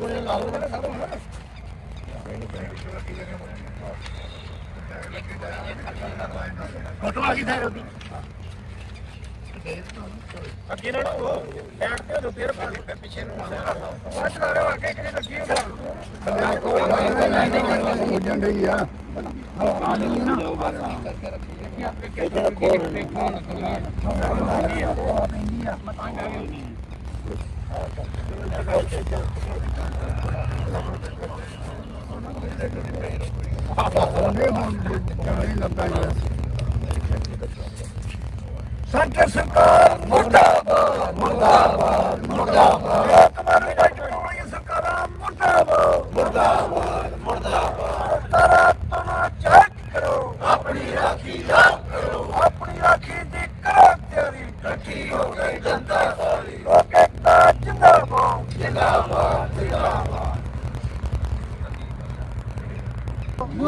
ਪੂਰੇ ਲਾ ਲਓ ਸਭ ਨੂੰ ਫੋਟੋ ਆ ਗਈ ਸਰ ਉਹਦੀ ਅੱਗੇ ਨਾਲ ਉਹ ਐਡ ਤੇ ਦੋ ਪੇਰ ਪਾ ਕੇ ਪਿੱਛੇ ਨੂੰ ਆਉਂਦਾ ਬਾਅਦ ਨਾਲ ਉਹ ਅੱਗੇ ਕਿਹਨੇ ਲੱਗੀ ਹੋਣਾ ਕੋਈ ਨਹੀਂ ਨਹੀਂ ਨਹੀਂ ਆ ਆ ਨਹੀਂ ਨਾ ਉਹ ਬਾਤ ਕਰਕੇ ਰੱਖੀ ਆਪਣੇ ਕਿਹੜੇ ਕੋਲ ਨਹੀਂ ਆ ਮਤਾਂ ਗਾ ਨਹੀਂ ਸੈਂਟਰ ਸਰਕਾਰ ਮੁਰਦਾਬਾਦ ਮੁਰਦਾਬਾਦ ਕਮਾਰੀ ਦਾ ਚੋਣੀਆਂ ਸਰਕਾਰਾਂ ਮੁਰਦਾਬਾਦ ਮੁਰਦਾਬਾਦ ਮੁਰਦਾਬਾਦ ਤਾਰਾ ਤਨਾ ਚੈੱਕ ਕਰੋ ਆਪਣੀ ਰਾਖੀ ਦਾ ਕਰੋ ਆਪਣੀ ਰਾਖੀ ਦੀ ਕਰੋ ਤਿਆਰੀ ਇਕੱਠੀ ਹੋ ਗਈ ਜਨਤਾ ਸਾਰੀ ਲੋਕਤਾ ਜਿੰਦਾਬਾਦ ਜਿੰਦਾਬਾਦ ਜਿੰਦਾਬਾਦ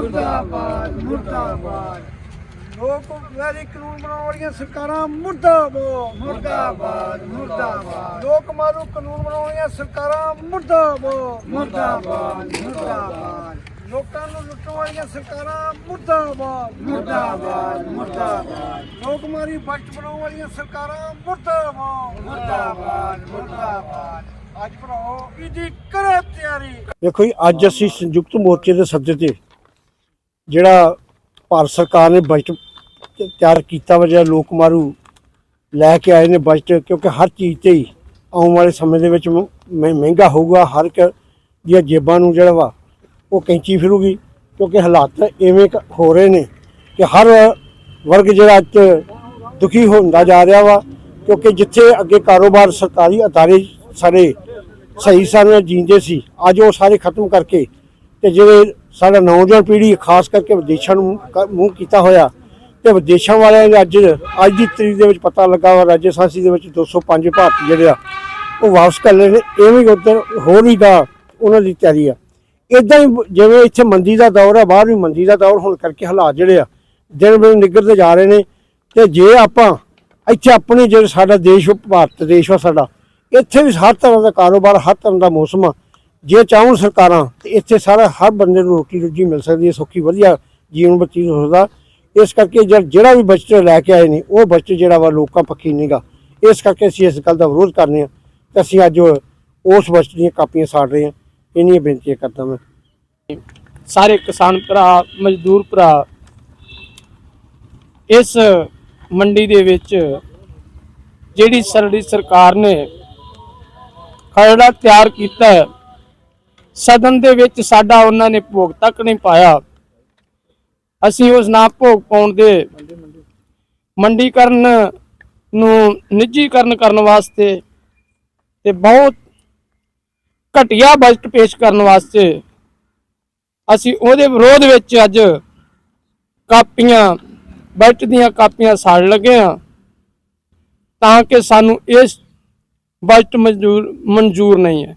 ਮੁਰਦਾਬਾਦ ਮੁਰਦਾਬਾਦ। ਲੋਕ ਵੈਰੀ ਕਾਨੂੰਨ ਬਣਾਉਣ ਵਾਲੀਆਂ ਸਰਕਾਰਾਂ ਮੁਰਦਾਬਾਦ ਮੁਰਦਾਬਾਦ ਮੁਰਦਾਬਾਦ। ਲੋਕ ਮਾਰੂ ਕਾਨੂੰਨ ਬਣਾਉਣ ਵਾਲੀਆਂ ਸਰਕਾਰਾਂ ਮੁਰਦਾਬਾਦ ਮੁਰਦਾਬਾਦ ਮੁਰਦਾਬਾਦ। ਲੋਕਾਂ ਨੂੰ ਲੁੱਟਣ ਵਾਲੀਆਂ ਸਰਕਾਰਾਂ ਮੁਰਦਾਬਾਦ ਮੁਰਦਾਬਾਦ ਮੁਰਦਾਬਾਦ। ਲੋਕ ਮਾਰੀ ਬਜਟ ਬਣਾਉਣ ਵਾਲੀਆਂ ਸਰਕਾਰਾਂ ਮੁਰਦਾਬਾਦ ਮੁਰਦਾਬਾਦ ਮੁਰਦਾਬਾਦ। ਅੱਜ ਭਰਾਓ ਇਹਦੀ ਕਰੋ ਤਿਆਰੀ। ਦੇਖੋ ਜੀ, ਅੱਜ ਅਸੀਂ ਸੰਯੁਕਤ ਮੋਰਚੇ ਦੇ ਸੱਦੇ ਤੇ ਜਿਹੜਾ ਭਾਰਤ ਸਰਕਾਰ ਨੇ ਬਜਟ ਤਿਆਰ ਕੀਤਾ ਵਾ, ਜਿਹੜਾ ਲੋਕ ਮਾਰੂ ਲੈ ਕੇ ਆਏ ਨੇ ਬਜਟ, ਕਿਉਂਕਿ ਹਰ ਚੀਜ਼ ਤੇ ਹੀ ਆਉਣ ਵਾਲੇ ਸਮੇਂ ਦੇ ਵਿੱਚ ਮ- ਮਹਿੰਗਾ ਹੋਊਗਾ, ਹਰ ਇੱਕ ਦੀਆਂ ਜੇਬਾਂ ਨੂੰ ਜਿਹੜਾ ਵਾ ਉਹ ਕੈਂਚੀ ਫਿਰੂਗੀ, ਕਿਉਂਕਿ ਹਾਲਾਤ ਐਵੇਂ ਹੋ ਰਹੇ ਨੇ ਕਿ ਹਰ ਵਰਗ ਜਿਹੜਾ ਅੱਜ ਦੁਖੀ ਹੁੰਦਾ ਜਾ ਰਿਹਾ ਵਾ, ਕਿਉਂਕਿ ਜਿੱਥੇ ਅੱਗੇ ਕਾਰੋਬਾਰ ਸਰਕਾਰੀ ਅਦਾਰੇ ਸਾਰੇ ਸਹੀ ਸਨ, ਜੀਂਦੇ ਸੀ, ਅੱਜ ਉਹ ਸਾਰੇ ਖਤਮ ਕਰਕੇ ਤੇ ਜਿਹੜੇ ਸਾਡਾ ਨੌਜਵਾਨ ਪੀੜ੍ਹੀ ਖਾਸ ਕਰਕੇ ਵਿਦੇਸ਼ਾਂ ਨੂੰ ਕ- ਮੂੰਹ ਕੀਤਾ ਹੋਇਆ ਤੇ ਵਿਦੇਸ਼ਾਂ ਵਾਲਿਆਂ ਦੇ ਅੱਜ ਅੱਜ ਦੀ ਤਰੀਕ ਦੇ ਵਿੱਚ ਪਤਾ ਲੱਗਾ ਵਾ, ਰਾਜਸਥਾਨੀ ਦੇ ਵਿੱਚ 205 ਭਾਰਤੀ ਜਿਹੜੇ ਆ, ਉਹ ਵਾਪਸ ਕਰ ਲਏ ਨੇ। ਐਵੇਂ ਉਧਰ ਹੋਰ ਵੀ ਗਾ ਉਹਨਾਂ ਦੀ ਤਿਆਰੀ ਆ। ਇਦਾਂ ਹੀ ਜਿਵੇਂ ਇੱਥੇ ਮੰਦੀ ਦਾ ਦੌਰ ਆ, ਬਾਹਰ ਵੀ ਮੰਦੀ ਦਾ ਦੌਰ ਹੋਣ ਕਰਕੇ ਹਾਲਾਤ ਜਿਹੜੇ ਆ, ਦਿਨ ਦਿਨ ਨਿੱਘਰਦੇ ਜਾ ਰਹੇ ਨੇ। ਤੇ ਜੇ ਆਪਾਂ ਇੱਥੇ ਆਪਣੇ ਜਿਹੜੇ ਸਾਡਾ ਦੇਸ਼ ਭਾਰਤ ਦੇਸ਼ ਆ ਸਾਡਾ, ਇੱਥੇ ਵੀ ਹਰ ਤਰ੍ਹਾਂ ਦਾ ਕਾਰੋਬਾਰ, ਹਰ ਤਰ੍ਹਾਂ ਦਾ ਮੌਸਮ ਆ ਜੇ ਚਾਹਣ ਸਰਕਾਰਾਂ ਤੇ ਇੱਥੇ ਸਾਰਾ ਹਰ ਬੰਦੇ ਨੂੰ ਰੋਟੀ ਰੋਜੀ ਮਿਲ ਸਕਦੀ ਹੈ ਸੌਖੀ ਵਧੀਆ ਜੀਵਨ ਬਤੀਤ ਹੋ ਸਕਦਾ। ਇਸ ਕਰਕੇ ਜਿਹੜਾ- ਵੀ ਬਜਟ ਲੈ ਕੇ ਆਏ ਨੇ ਉਹ ਬਜਟ ਜਿਹੜਾ ਵਾ ਲੋਕਾਂ ਪੱਖੀ ਨਹੀਂਗਾ ਇਸ ਕਰਕੇ ਅਸੀਂ ਇਸ ਗੱਲ ਦਾ ਵਿਰੋਧ ਕਰਨੇ ਆ ਤੇ ਅਸੀਂ ਅੱਜ ਉਸ ਬਜਟ ਦੀਆਂ ਕਾਪੀਆਂ ਸਾੜ ਰਹੇ ਹਾਂ। ਇਹਨੀਆਂ ਬੇਨਤੀਆਂ ਕਰਦਾ ਮੈਂ। ਸਾਰੇ ਕਿਸਾਨ ਭਰਾ ਮਜ਼ਦੂਰ ਭਰਾ ਇਸ ਮੰਡੀ ਦੇ ਵਿੱਚ ਜਿਹੜੀ ਸਰੜੀ ਸਰਕਾਰ ਨੇ ਖਰੜਾ ਤਿਆਰ ਕੀਤਾ ਹੈ, ਸਦਨ ਦੇ ਵਿੱਚ ਸਾਡਾ ਉਹਨਾਂ ਨੇ ਭੋਗ ਤੱਕ ਨਹੀਂ ਪਾਇਆ। ਅਸੀਂ ਉਸ ਨਾ ਭੋਗ ਪਾਉਣ ਦੇ ਮੰਡੀਕਰਨ ਨੂੰ ਨਿੱਜੀਕਰਨ ਕਰਨ ਵਾਸਤੇ ਤੇ ਬਹੁਤ ਘਟੀਆ ਬਜਟ ਪੇਸ਼ ਕਰਨ ਵਾਸਤੇ ਅਸੀਂ ਉਹਦੇ ਵਿਰੋਧ ਵਿੱਚ ਅੱਜ ਕਾਪੀਆਂ, ਬਜਟ ਦੀਆਂ ਕਾਪੀਆਂ ਸਾੜ ਲੱਗੇ ਆ ਤਾਂ ਕਿ ਸਾਨੂੰ ਇਸ ਬਜਟ ਮਨਜ਼ੂਰ ਮਨਜ਼ੂਰ ਨਹੀਂ ਹੈ।